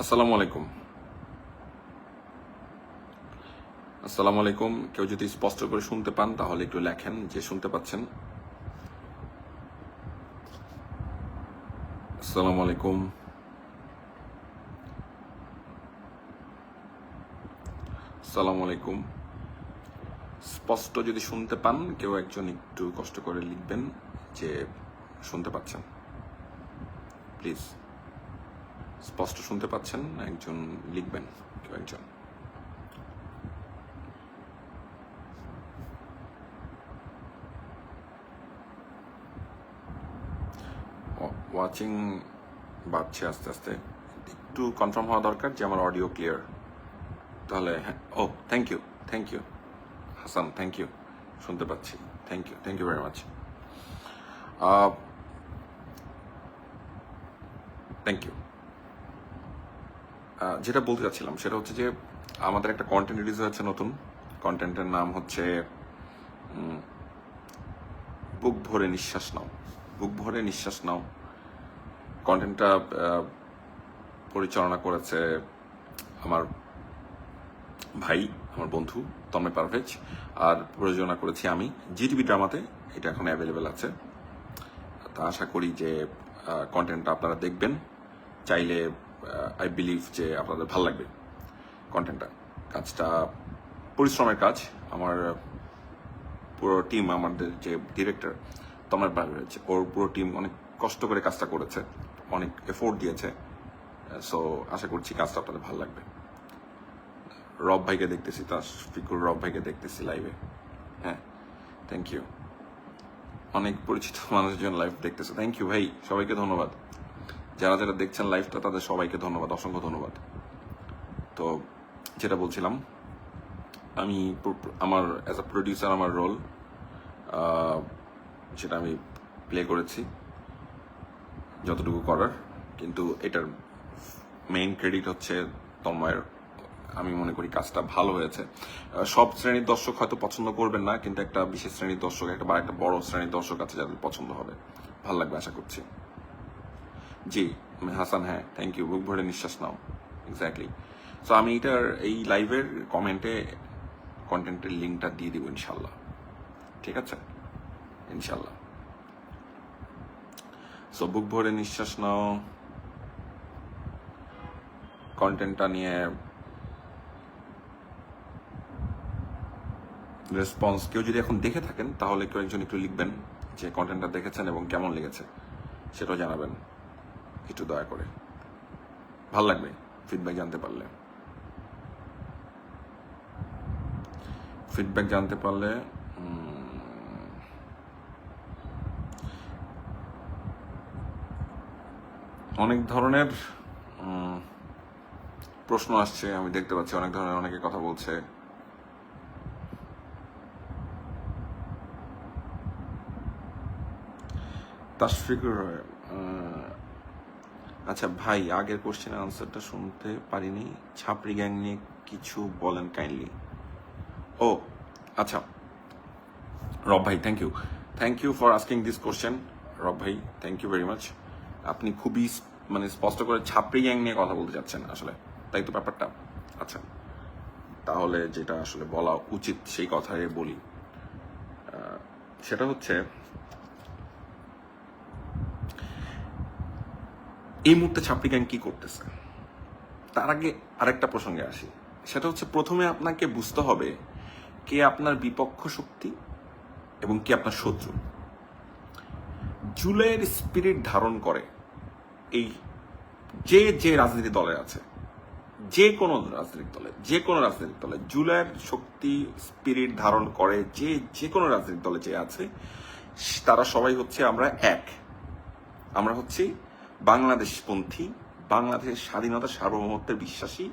আসসালামু আলাইকুম। আসসালামু আলাইকুম। কেউ যদি স্পষ্ট করে শুনতে পান, তাহলে একটু লেখেন যে শুনতে পাচ্ছেন। আসসালামু আলাইকুম। আসসালামু আলাইকুম। স্পষ্ট যদি শুনতে পান, কেউ একজন একটু কষ্ট করে লিখবেন যে শুনতে পাচ্ছেন। প্লিজ। স্পষ্ট শুনতে পাচ্ছেন? একজন লিখবেন কেউ একজন। ওয়াচিং বাড়ছে আস্তে আস্তে। একটু কনফার্ম হওয়া দরকার যে আমার অডিও ক্লিয়ার তাহলে হ্যাঁ ও thank you thank you Hasan thank you শুনতে পাচ্ছি। Thank you thank you very much thank you যেটা বলতে চাচ্ছিলাম সেটা হচ্ছে যে আমাদের একটা কন্টেন্ট রিলিজ হয়েছে নতুন। কন্টেন্টের নাম হচ্ছে বুক ভরে নিঃশ্বাস নাও। বুক ভরে নিঃশ্বাস নাও। কন্টেন্টটা পরিচালনা করেছে আমার ভাই, আমার বন্ধু তন্ময় পারভেজ। আর প্রযোজনা করেছি আমি জিটিভি ড্রামাতে, এটা এখন অ্যাভেলেবেল আছে। তা আশা করি যে কন্টেন্টটা আপনারা দেখবেন। চাইলে আই বিলিভ যে আপনাদের ভালো লাগবে কন্টেন্টটা কাজটা পরিশ্রমের কাজ। আমার পুরো টিম আমাদের যে ডিরেক্টর তমার রয়েছে। ওর পুরো টিম অনেক কষ্ট করে কাজটা করেছে, অনেক এফোর্ট দিয়েছে। সো আশা করছি কাজটা আপনাদের ভালো লাগবে। রব ভাইকে দেখতেছি, তার ফিকুর রব ভাইকে দেখতেছি লাইভে হ্যাঁ থ্যাংক ইউ অনেক পরিচিত মানুষজন লাইভ দেখতেছে। থ্যাংক ইউ ভাই, সবাইকে ধন্যবাদ। যারা যারা দেখছেন লাইভটা তাদের সবাইকে ধন্যবাদ, অসংখ্য ধন্যবাদ। তো যেটা বলছিলাম, আমি আমার অ্যাজ আ প্রডিউসার আমার রোল সেটা আমি প্লে করেছি, যতটুকু করার। কিন্তু এটার মেইন ক্রেডিট হচ্ছে তন্ময়ের। আমি মনে করি কাজটা ভালো হয়েছে। সব শ্রেণির দর্শক হয়তো পছন্দ করবেন না, কিন্তু একটা বিশেষ শ্রেণির দর্শক, একটা বা একটা বড় শ্রেণির দর্শক আছে যাদের পছন্দ হবে। ভালো লাগবে আশা করছি। জি, আমি হাসান হ্যাঁ থ্যাংক ইউ বুক ভরে নিঃশ্বাস নাও এক্স্যাক্টলি সো আমি এটার এই লাইভের কমেন্টে কন্টেন্টের লিঙ্কটা দিয়ে দেবো ইনশাল্লাহ ঠিক আছে? ইনশাল্লাহ সো বুক ভরে নিঃশ্বাস নাও কন্টেন্টটা নিয়ে রেসপন্স কেউ যদি এখন দেখে থাকেন, তাহলে কেউ একজন একটু লিখবেন যে কন্টেন্টটা দেখেছেন এবং কেমন লেগেছে, সেটাও জানাবেন। একটু দয়া করে। ভালো লাগবে ফিডব্যাক জানতে পারলে। ফিডব্যাক জানতে পারলে অনেক ধরনের প্রশ্ন আসছে, আমি দেখতে পাচ্ছি অনেক ধরনের অনেকে কথা বলছে। তাশফিকুর আচ্ছা ভাই, আগের কোশ্চেনের আনসারটা শুনতে পারিনি। ছাপড়ি গ্যাং নিয়ে কিছু বলেন কাইন্ডলি ও আচ্ছা। রব ভাই thank you thank you for asking this question Rob ভাই থ্যাংক ইউ ভেরি মাচ আপনি খুবই মানে স্পষ্ট করে ছাপড়ি গ্যাং নিয়ে কথা বলতে যাচ্ছেন আসলে, তাই তো ব্যাপারটা? আচ্ছা তাহলে যেটা আসলে বলা উচিত সেই কথাই বলি। সেটা হচ্ছে এই মুহূর্তে ছাপড়ি গ্যাং কি করতেছে? তার আগে আরেকটা প্রসঙ্গে আসি। সেটা হচ্ছে প্রথমে আপনাকে বুঝতে হবে কে আপনার বিপক্ষ শক্তি এবং কে আপনার শত্রু। জুলাইয়ের স্পিরিট ধারণ করে এই যে যে রাজনীতি দলে আছে, যে কোনো রাজনৈতিক দলে, যে কোনো রাজনৈতিক দলে, জুলাইয়ের শক্তি, স্পিরিট ধারণ করে যে যে কোনো রাজনৈতিক দলে যে আছে, তারা সবাই হচ্ছে আমরা এক। আমরা হচ্ছি বাংলাদেশপন্থী, বাংলাদেশের স্বাধীনতা সার্বভৌমত্বের বিশ্বাসী,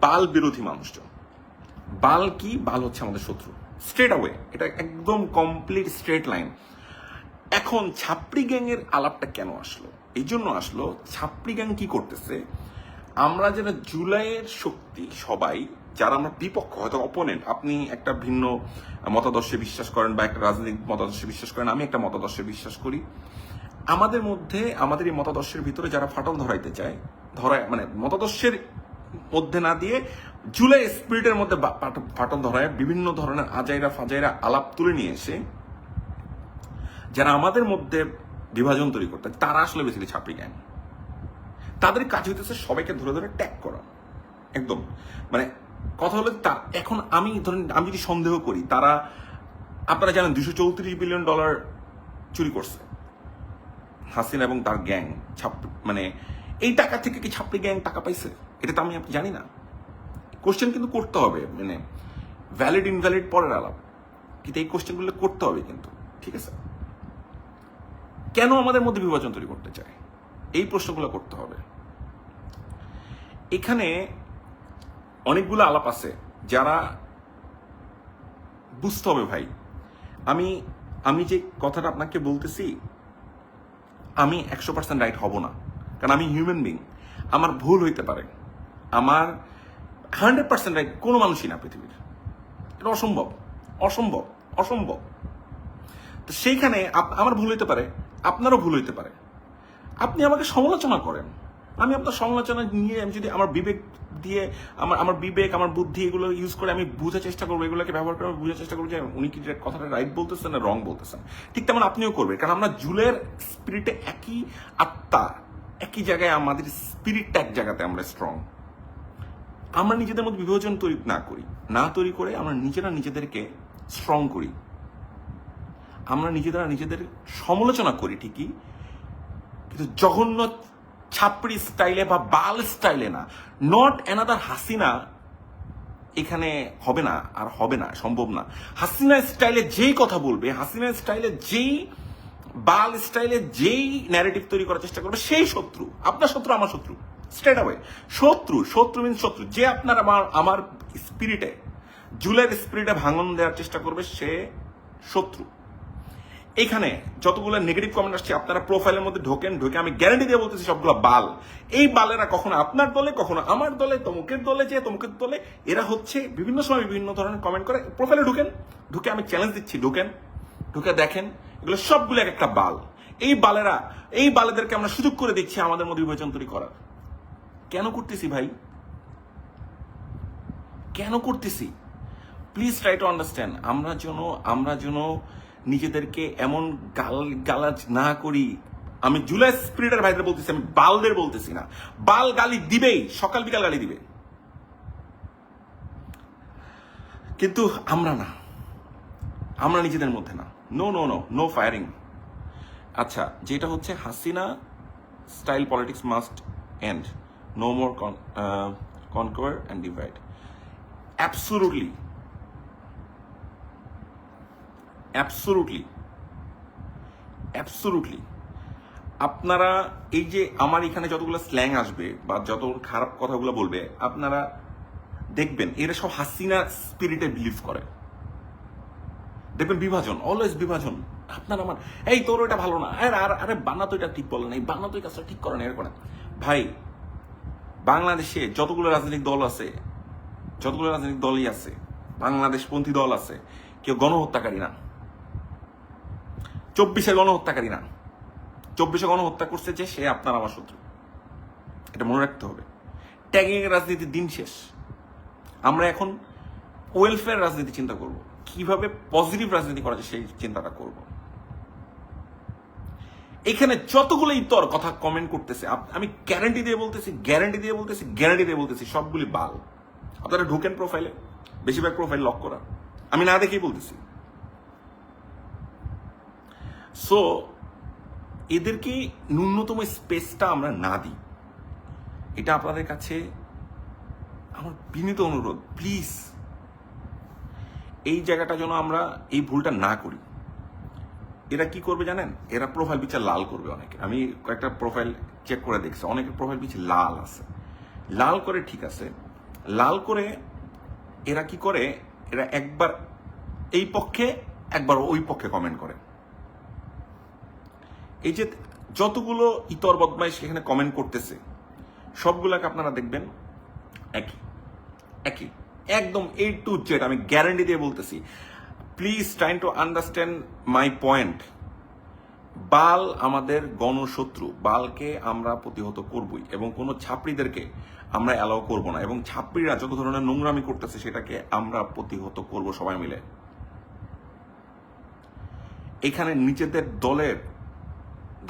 বাল বিরোধী মানুষজন। বাল কি? বাল হচ্ছে আমাদের শত্রু। স্ট্রেট অ্যাওয়ে এটা একদম কমপ্লিট স্ট্রেট লাইন এখন ছাপড়ি গ্যাংয়ের আলাপটা কেন আসলো? এই জন্য আসলো, ছাপড়ি গ্যাং কি করতেছে? আমরা যারা জুলাইয়ের শক্তি সবাই, যারা আমরা বিপক্ষ, হয়তো অপোনেন্ট আপনি একটা ভিন্ন মতাদর্শে বিশ্বাস করেন বা একটা রাজনৈতিক মতাদর্শে বিশ্বাস করেন, আমি একটা মতাদর্শে বিশ্বাস করি। আমাদের মধ্যে, আমাদের এই মতাদর্শের ভিতরে যারা ফাটল ধরাইতে চায়, ধরায় মানে মতাদর্শের মধ্যে না দিয়ে জুলাই স্পিরিটের মধ্যে ফাটল ধরায় বিভিন্ন ধরনের আজাইরা ফাজাইরা আলাপ তুলে নিয়ে এসে যারা আমাদের মধ্যে বিভাজন তৈরি করতে তারা আসলে বেশি ছাপড়ি গ্যাং তাদের কাজ হইতেছে সবাইকে ধরে ধরে ট্যাগ করা। একদম। মানে কথা হলো তা এখন আমি ধরেন, আমি যদি সন্দেহ করি, তারা, আপনারা জানেন দুশো চৌত্রিশ বিলিয়ন ডলার চুরি করছে। হাসিনা এবং তার গ্যাং ছাপ মানে এই টাকা থেকে কি ছাপড়ি গ্যাং টাকা পাইছে? এটা তো আমি জানি না। কোশ্চেন কিন্তু করতে হবে মানে ভ্যালিড ইনভ্যালিড পরের আলাপ। কিন্তু এই কোশ্চেনগুলো করতে হবে কিন্তু, ঠিক আছে? কেন আমাদের মধ্যে বিভাজন তৈরি করতে চায়? এই প্রশ্নগুলো করতে হবে। এখানে অনেকগুলো আলাপ আছে যারা বুঝতে হবে ভাই। আমি আমি যে কথাটা আপনাকে বলতেছি আমি একশো পার্সেন্ট রাইট হব না। কারণ আমি হিউম্যান বিং আমার ভুল হইতে পারে। আমার হান্ড্রেড পার্সেন্ট রাইট কোনো মানুষই না পৃথিবীর। এটা অসম্ভব। অসম্ভব। অসম্ভব। তো সেইখানে আমার ভুল হইতে পারে। আপনারও ভুল হইতে পারে। আপনি আমাকে সমালোচনা করেন। আমি আপনার সমালোচনা নিয়ে আমি যদি আমার বিবেক দিয়ে আমার আমার বিবেক, আমার বুদ্ধি এগুলো ইউজ করে আমি বোঝার চেষ্টা করব, এগুলোকে ব্যবহার করে বোঝার চেষ্টা করব যে উনি কি কথাটা রাইট বলতেছেন না রং বলতেছেন। ঠিক তেমন আপনিও করবেন, কারণ আমরা জুলের স্পিরিটে একই আত্মা, একই জায়গায় আমাদের স্পিরিটটা এক জায়গাতে আমরা স্ট্রং আমরা নিজেদের মধ্যে বিভাজন তৈরি না করি, না তৈরি করে আমরা নিজেরা নিজেদেরকে স্ট্রং করি। আমরা নিজেরা নিজেদের সমালোচনা করি ঠিকই, কিন্তু জঘন্য ছাপড়ি স্টাইলে বা বাল স্টাইলে না নট অ্যানাদার হাসিনা এখানে হবে না, আর হবে না, সম্ভব না। হাসিনা স্টাইলে যেই কথা বলবে, হাসিনা স্টাইলে যেই বাল স্টাইলে যেই ন্যারেটিভ তৈরি করার চেষ্টা করবে, সেই শত্রু। আপনার শত্রু, আমার শত্রু। স্ট্রেট অ্যাওয়ে শত্রু শত্রু মিন শত্রু। যে আপনার আমার আমার স্পিরিটে জুলের স্পিরিটে ভাঙন দেওয়ার চেষ্টা করবে, সে শত্রু। এখানে যতগুলো নেগেটিভ কমেন্ট আসছে, আপনারা প্রোফাইলের মধ্যে ঢোকেন, ঢোকে আমি গ্যারান্টি দিয়ে বলতেছি সবগুলো বাল। এই বালেরা কখনো আপনার দলে, কখনো আমার দলে, তমুকের দলে যে, তমুকের দলে, এরা হচ্ছে বিভিন্ন সময় বিভিন্ন ধরনের কমেন্ট করে। প্রোফাইলে ঢুকেন, ঢুকে আমি চ্যালেঞ্জ দিচ্ছি, ঢুকেন, ঢুকে দেখেন, এগুলো সবগুলো এক একটা বাল। এই বালেরা, এই বালেদেরকে আমরা সুযোগ করে দিচ্ছি আমাদের মধ্যে বিভাজন তৈরি করার। কেন করতেছি ভাই? কেন করতেছি? প্লিজ ট্রাই টু আন্ডারস্ট্যান্ড আমরা যেন আমরা যেন নিজেদেরকে এমন গাল, গালাজ না করি। আমি জুলাই স্পিরিটের ভাইদের বলতেছি, আমি বালদের বলতেছি না। বাল গালি দিবেই, সকাল বিকাল গালি দিবে। কিন্তু আমরা না। আমরা নিজেদের মধ্যে না। No no no no firing আচ্ছা যেটা হচ্ছে Hasina style politics must end no more conquer and divide absolutely absolutely absolutely আপনারা এই যে আমার এখানে যতগুলো স্ল্যাং আসবে বা যত খারাপ কথাগুলো বলবে, আপনারা দেখবেন, এরা সব হাসিনা স্পিরিটে বিলিভ করে। দেখবেন বিভাজন অলওয়েজ বিভাজন। আপনার আমার, এই তোর ওইটা ভালো না। আরে, আর, আরে বানা তো এটা ঠিক বলে না এই বানা তো এই কাজটা ঠিক করে না এরকম। ভাই, বাংলাদেশে যতগুলো রাজনৈতিক দল আছে, যতগুলো রাজনৈতিক দলই আছে, বাংলাদেশপন্থী দল আছে, কেউ গণহত্যাকারী না। চব্বিশে গণহত্যাকারী না। চব্বিশে গণহত্যা করছে যে সে আপনার আমার শত্রু। এটা মনে রাখতে হবে। ট্যাগিং এর রাজনীতির দিন শেষ। আমরা এখন ওয়েলফেয়ার রাজনীতি চিন্তা করব। কীভাবে পজিটিভ রাজনীতি করা যায় সেই চিন্তাটা করব। এখানে যতগুলো ইতর কথা কমেন্ট করতেছে আমি গ্যারান্টি দিয়ে বলতেছি গ্যারান্টি দিয়ে বলতেছি গ্যারান্টি দিয়ে বলতেছি, সবগুলি বাল। আপনারা ঢুকেন প্রোফাইলে বেশিরভাগ প্রোফাইল লক করা। আমি না দেখেই বলতেছি। সো এদেরকে ন্যূনতম স্পেসটা আমরা না দিই। এটা আপনাদের কাছে আমার বিনীত অনুরোধ প্লিজ এই জায়গাটা যেন আমরা এই ভুলটা না করি। এরা কি করবে জানেন? এরা প্রোফাইল পিকচার লাল করবে অনেকে। আমি কয়েকটা প্রোফাইল চেক করে দেখছি। অনেকের প্রোফাইল পিকচার লাল আছে। লাল করে ঠিক আছে। লাল করে এরা কি করে? এরা একবার এই পক্ষে, একবার ওই পক্ষে কমেন্ট করে। এই যে যতগুলো ইতর বদমাইশ এখানে কমেন্ট করতেছে, সবগুলাকে আপনারা দেখবেন একই একই, একদম এ টু জেড আমি গ্যারান্টি দিয়ে বলতেছি। Please trying to understand my point বাল আমাদের গণশত্রু, বালকে আমরা প্রতিহত করবই এবং কোনো ছাত্রীদেরকে আমরা অ্যালাউ করব না এবং ছাত্রীরা যত ধরনের নোংরামি করতেছে সেটাকে আমরা প্রতিহত করব সবাই মিলে। এখানে নিজেদের দলের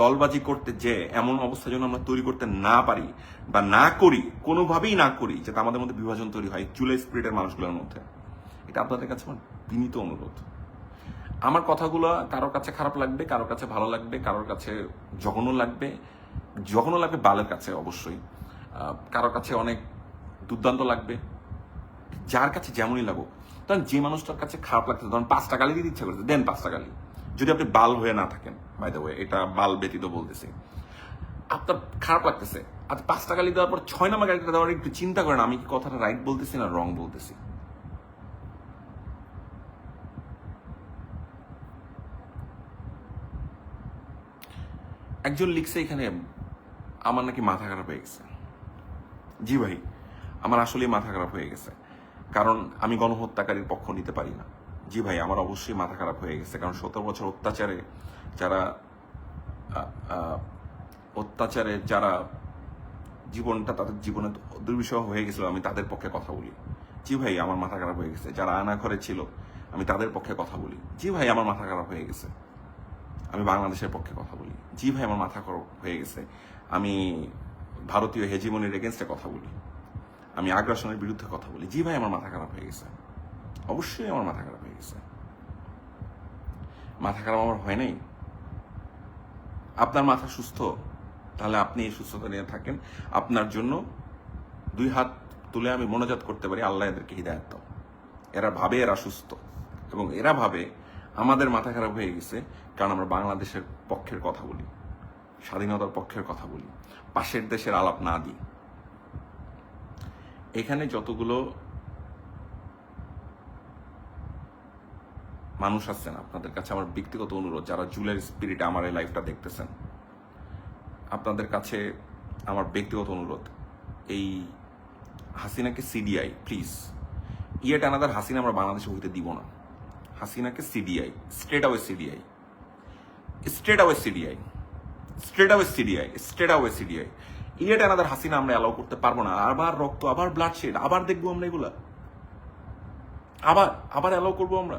দলবাজি করতে যে এমন অবস্থা যেন আমরা তৈরি করতে না পারি বা না করি, কোনোভাবেই না করি যাতে আমাদের মধ্যে বিভাজন তৈরি হয় চুলে স্পিরিটের মানুষগুলোর মধ্যে। এটা আপনাদের কাছে আমার বিনীত অনুরোধ। আমার কথাগুলো কারোর কাছে খারাপ লাগবে কারোর কাছে ভালো লাগবে, কারোর কাছে জঘন্য লাগবে জঘন্য লাগবে বালের কাছে অবশ্যই। কারোর কাছে অনেক দুর্দান্ত লাগবে, যার কাছে যেমনই লাগুক। তখন যে মানুষটার কাছে খারাপ লাগছে ধরেন পাঁচটা গালি দিতে ইচ্ছা করছে, দেন পাঁচটা গালি। যদি আপনি বাল হয়ে না থাকেন বাই দ্য ওয়ে এটা বাল ব্যতীত বলতেছি। আপনার খারাপ লাগতেছে। গালি দেওয়ার পর ছয় গালিটা দেওয়ার একটু চিন্তা করেন, আমি কি কথাটা রাইট বলতেছি না রং বলতেছি? একজন লিখছে এখানে, আমার নাকি মাথা খারাপ হয়ে গেছে। জি ভাই, আমার আসলেই মাথা খারাপ হয়ে গেছে। কারণ আমি গণহত্যাকারীর পক্ষ নিতে পারি না। জি ভাই, আমার অবশ্যই মাথা খারাপ হয়ে গেছে। কারণ সতেরো বছর অত্যাচারে যারা অত্যাচারে যারা জীবনটা তাদের জীবনে দুর্বিষহ হয়ে গেছিল, আমি তাদের পক্ষে কথা বলি। জি ভাই, আমার মাথা খারাপ হয়ে গেছে। যারা আনা ঘরে ছিল, আমি তাদের পক্ষে কথা বলি। জি ভাই, আমার মাথা খারাপ হয়ে গেছে। আমি বাংলাদেশের পক্ষে কথা বলি। জি ভাই, আমার মাথা খারাপ হয়ে গেছে। আমি ভারতীয় হেজিমনির এগেনস্টে কথা বলি। আমি আগ্রাসনের বিরুদ্ধে কথা বলি। জি ভাই, আমার মাথা খারাপ হয়ে গেছে। অবশ্যই আমার মাথা খারাপ হয়ে গেছে। মাথা খারাপ আমার হয় নাই। আপনার মাথা সুস্থ, তাহলে আপনি এই সুস্থতা নিয়ে থাকেন। আপনার জন্য দুই হাত তুলে আমি মনোজাত করতে পারি, আল্লাহ এদেরকে হৃদায়ত এরা ভাবে, এরা সুস্থ। এবং এরা ভাবে আমাদের মাথা খারাপ হয়ে গেছে, কারণ আমরা বাংলাদেশের পক্ষের কথা বলি, স্বাধীনতার পক্ষের কথা বলি, পাশের দেশের আলাপ না দিই। এখানে যতগুলো মানুষ আছেন, আপনাদের কাছে আমার ব্যক্তিগত অনুরোধ, যারা জুলের স্পিরিটে আমার এই লাইফটা দেখতেছেন, আপনাদের কাছে আমার ব্যক্তিগত অনুরোধ, এই হাসিনাকে CDI please yet another Hasina আমরা বাংলাদেশে হইতে দিব না। হাসিনাকে CDI straight away CDI straight away CDI straight away CDI straight away CDI yet another Hasina আমরা অ্যালাউ করতে পারব না। আবার রক্ত, আবার ব্লাড শেড আবার দেখব আমরা এগুলা। আবার আবার অ্যালাউ করব আমরা।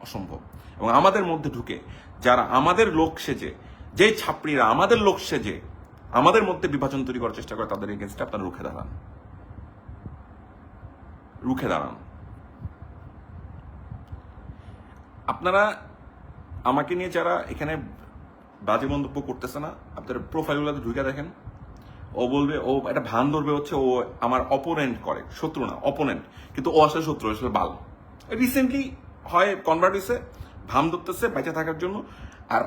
অসম্ভব। এবং আমাদের মধ্যে ঢুকে যারা আমাদের লোক সেজে যে ছাত্রীরা আমাদের লোক সেজে, আমাদের মধ্যে বিভাজন তৈরি করার চেষ্টা করে তাদের এগেনস্টে আপনারা রুখে দাঁড়ান। রুখে দাঁড়ান। আপনারা আমাকে নিয়ে যারা এখানে বাজে মন্তব্য করতেছে না আপনার প্রোফাইলগুলোতে ঢুকে দেখেন। ও বলবে, ও একটা ভান ধরবে হচ্ছে, ও আমার অপোনেন্ট করে। শত্রু না অপোনেন্ট কিন্তু ও আসলে শত্রু আসলে বাল। রিসেন্টলি হয় কনভার্ট হয়েছে ভাম ধরতেছে, বেঁচে থাকার জন্য। আর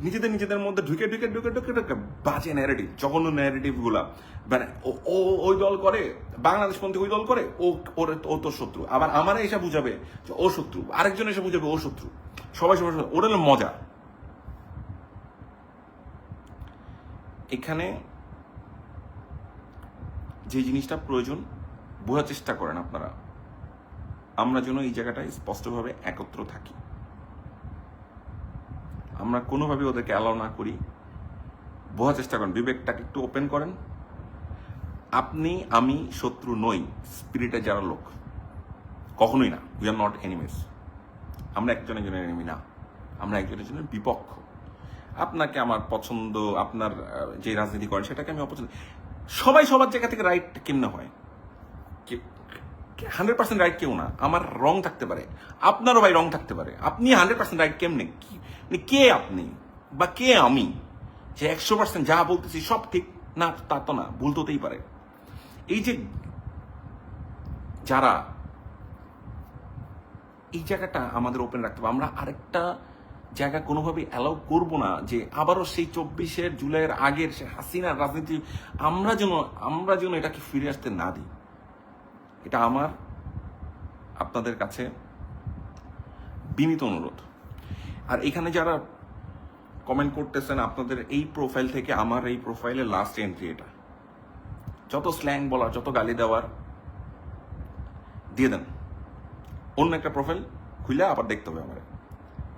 নিজেদের নিজেদের মধ্যে ঢুকে ঢুকে ঢুকে ঢুকে ঢুকে বাজে ন্যারেটিভ জঘন্য ন্যারেটিভগুলা। মানে ও- ওই দল করে বাংলাদেশ পন্থী ওই দল করে, ও, ওর, ও তোর শত্রু। আবার আমারে এসে বুঝাবে যে ও শত্রু, আরেকজন এসে বুঝাবে ও শত্রু। সবাই সবাই ওটা হলো মজা। এখানে যে জিনিসটা প্রয়োজন, বোঝার চেষ্টা করেন আপনারা। আমরা যেন এই জায়গাটায় স্পষ্টভাবে একত্র থাকি। আমরা কোনোভাবে ওদেরকে অ্যালাউ না করি। বোঝার চেষ্টা করেন, বিবেকটাকে একটু ওপেন করেন। আপনি, আমি শত্রু নই স্পিরিটে যারা লোক। কখনোই না উই আর নট এনিমিস আমরা একজন একজনের এনিমি না। আমরা একজন একজনের বিপক্ষ। আপনাকে আমার পছন্দ, আপনার যে রাজনীতি করেন, সেটাকে আমি অপছন্দ সবাই সবার জায়গা থেকে রাইট কেমনে হয়? হান্ড্রেড পার্সেন্ট রাইট কেউ না। আমার রং থাকতে পারে। আপনারও ভাই রং থাকতে পারে। আপনি হান্ড্রেড পার্সেন্ট রাইট কেমনে? কি- মানে কে আপনি? বা কে আমি? যে একশো পার্সেন্ট যা বলতেছি সব ঠিক? না, তা তো না। ভুল তো হতেই পারে। এই যে যারা এই জায়গাটা আমাদের ওপেন রাখতে হবে। আমরা আরেকটা জায়গা কোনোভাবে অ্যালাউ করব না যে আবারও সেই চব্বিশের, জুলাইয়ের আগের সে হাসিনার রাজনীতি, আমরা যেন আমরা যেন এটাকে ফিরে আসতে না দিই। এটা আমার, আপনাদের কাছে বিনীত অনুরোধ। আর এখানে যারা কমেন্ট করতেছেন, আপনাদের এই প্রোফাইল থেকে আমার এই প্রোফাইলে লাস্ট এন্ট্রি এটা। যত স্ল্যাং বলার, যত গালি দেওয়ার, দিয়ে দেন। অন্য একটা প্রোফাইল খুলে আবার দেখতে হবে আমার।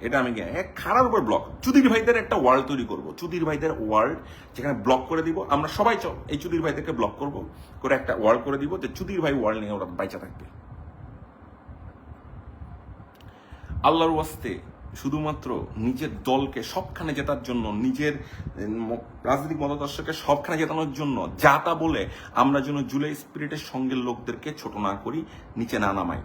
এটা আমি এক খারাপ উপর ব্লক চুদির ভাইদের একটা ওয়ার্ল্ড তৈরি করব। চুদির ভাইদের ওয়ার্ল্ড যেখানে ব্লক করে দিব। আমরা সবাই চল এই চুদির ভাইদেরকে ব্লক করব। করে একটা ওয়ার্ল্ড করে দিব যে চুদির ভাই ওয়ার্ল্ড নিয়ে ওরা বাইচা থাকবে। আল্লাহর ওয়াস্তে শুধুমাত্র নিজের দলকে সবখানে জেতার জন্য, নিজের রাজনৈতিক মতাদর্শকে সবখানে জেতানোর জন্য যা তা বলে আমরা যেন জুলাই স্পিরিটের সঙ্গে লোকদেরকে ছোট না করি, নিচে না নামাই।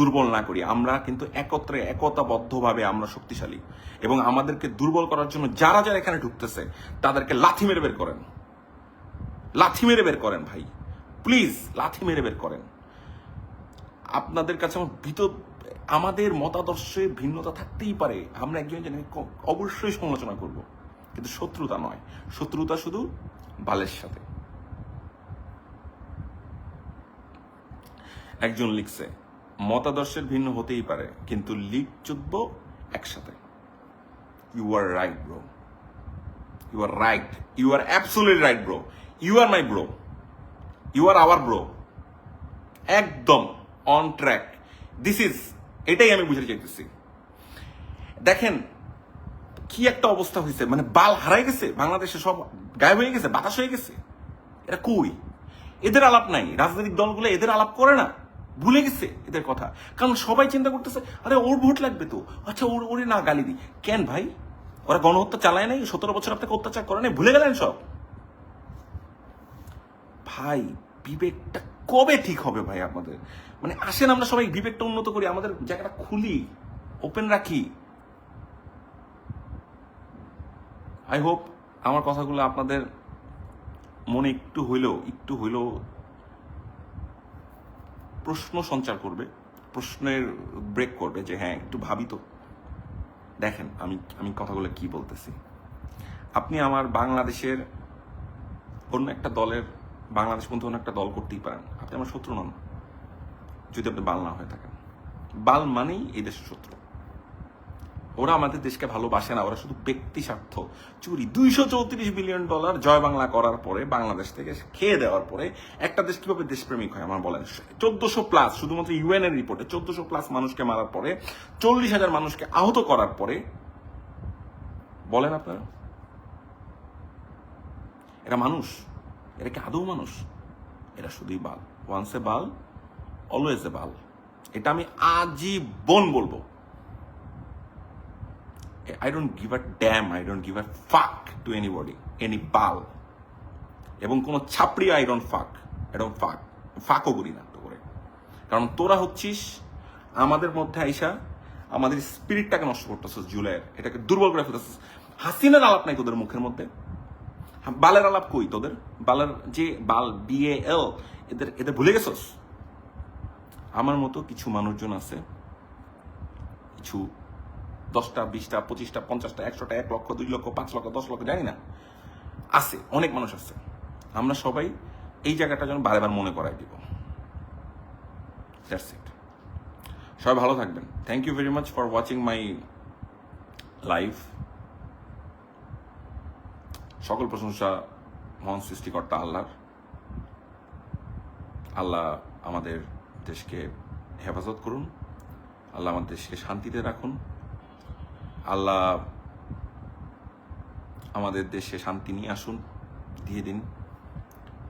দুর্বল না করি। আমরা কিন্তু একত্রে, একতাবদ্ধভাবে আমরা শক্তিশালী। এবং আমাদেরকে দুর্বল করার জন্য যারা যারা এখানে ঢুকতেছে, তাদেরকে লাথি মেরে বের করেন। লাথি মেরে বের করেন ভাই। প্লিজ, লাথি মেরে বের করেন। আপনাদের কাছে আমার ভীত, আমাদের মতাদর্শে ভিন্নতা থাকতেই পারে। আমরা একজন ক- অবশ্যই সমালোচনা করব। কিন্তু শত্রুতা নয়। শত্রুতা শুধু বালের সাথে। একজন লিখছে মতাদর্শের ভিন্ন হতেই পারে, কিন্তু লিগ চুদব একসাথে। You are right bro you are right you are absolute right bro you are my bro you are our bro একদম অন ট্র্যাক দিস ইজ এটাই আমি বুঝতে চাইতেছি। দেখেন, কি একটা অবস্থা হয়েছে মানে বাল হারাই গেছে, বাংলাদেশে সব গায়েব হয়ে গেছে, বাতাস হয়ে গেছে। এটা কই? এদের আলাপ নাই। রাজনৈতিক দলগুলো এদের আলাপ করে না। ভুলে গেছে এদের কথা। কারণ সবাই চিন্তা করতেছে, আরে ওর ভোট লাগবে তো। আচ্ছা ওর, ওরে না গালি দি কেন ভাই? ওরা গণহত্যা চালায় নাই, সতেরো বছর আপনাকে অত্যাচার করে নাই, ভুলে গেলেন সব? ভাই, বিবেকটা কবে ঠিক হবে ভাই আমাদের? মানে আসেন আমরা সবাই বিবেকটা উন্নত করি, আমাদের জায়গাটা খুলি ওপেন রাখি। আই হোপ আমার কথাগুলো আপনাদের মনে একটু হইলেও একটু হইলেও প্রশ্ন সঞ্চার করবে, প্রশ্নের ব্রেক করবে যে হ্যাঁ একটু ভাবি তো। দেখেন, আমি আমি কথাগুলো কি বলতেছি। আপনি আমার বাংলাদেশের অন্য একটা দলের, বাংলাদেশ মধ্যে অন্য একটা দল করতেই পারেন। আপনি আমার শত্রু নন। যদি আপনি বাল না হয়ে থাকেন। বাল মানেই এই দেশের শত্রু। ওরা আমাদের দেশকে ভালোবাসে না, ওরা শুধু ব্যক্তি স্বার্থ। চুরি দুইশো চৌত্রিশ বিলিয়ন ডলার জয় বাংলা করার পরে বাংলাদেশ থেকে খেয়ে দেওয়ার পরে একটা দেশ কীভাবে দেশপ্রেমিক হয় আমার বলেন। চোদ্দশো প্লাস শুধুমাত্র ইউএন এর রিপোর্টে চোদ্দশো প্লাস মানুষকে মারার পরে, চল্লিশ হাজার মানুষকে আহত করার পরে, বলেন আপনারা? এরা মানুষ। এরা কি আদৌ মানুষ? এরা শুধুই বাল। Once a Bal always a বাল। এটা আমি আজীবন বলব। I don't give a damn I don't give a fuck to anybody any বাল এবং কোনো ছাপড়ি I don't fuck I don't fuck ফাকও করি না করে কারণ তোরা হচ্ছিস আমাদের মধ্যে আইসা আমাদের স্পিরিটটাকে নষ্ট করতেছিস জুলাইয়ের এটাকে দুর্বল করে ফেলতেছিস। হাসিনার আলাপ নাই তোদের মুখের মধ্যে? হ্যাঁ, বালের আলাপ কই তোদের? বালের যে বাল বিএ এল এদের এদের ভুলে গেছস? আমার মতো কিছু মানুষজন আছে কিছু দশটা, বিশটা, পঁচিশটা, পঞ্চাশটা, একশোটা, এক লক্ষ, দুই লক্ষ, পাঁচ লক্ষ, দশ লক্ষ, জানি না। আছে, অনেক মানুষ আছে। আমরা সবাই এই জায়গাটা যেন বারেবার মনে করাই দিব। ইট সবাই ভালো থাকবেন। Thank you very much for watching my live সকল প্রশংসা মহান সৃষ্টিকর্তা আল্লাহর। আল্লাহ আমাদের দেশকে হেফাজত করুন। আল্লাহ আমাদের দেশকে শান্তিতে রাখুন। আল্লাহ আমাদের দেশে শান্তি নিয়ে আসুন, দিয়ে দিন।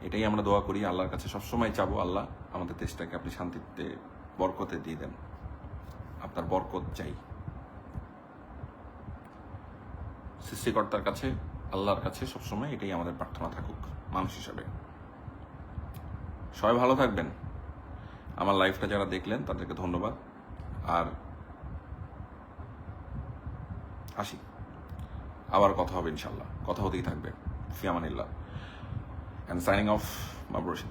এটাই আমরা দোয়া করি, আল্লাহর কাছে সবসময় চাবো আল্লাহ আমাদের দেশটাকে আপনি শান্তিতে, বরকতে দিয়ে দেন। আপনার বরকত চাই। সৃষ্টিকর্তার কাছে, আল্লাহর কাছে সবসময় এটাই আমাদের প্রার্থনা থাকুক, মানুষ হিসাবে। সবাই ভালো থাকবেন। আমার লাইফটা যারা দেখলেন, তাদেরকে ধন্যবাদ। আর আসি। আবার কথা হবে ইনশাল্লাহ কথা হতেই থাকবে। ফিয়ামানিল্লাহ। And signing off মাবরুশিদ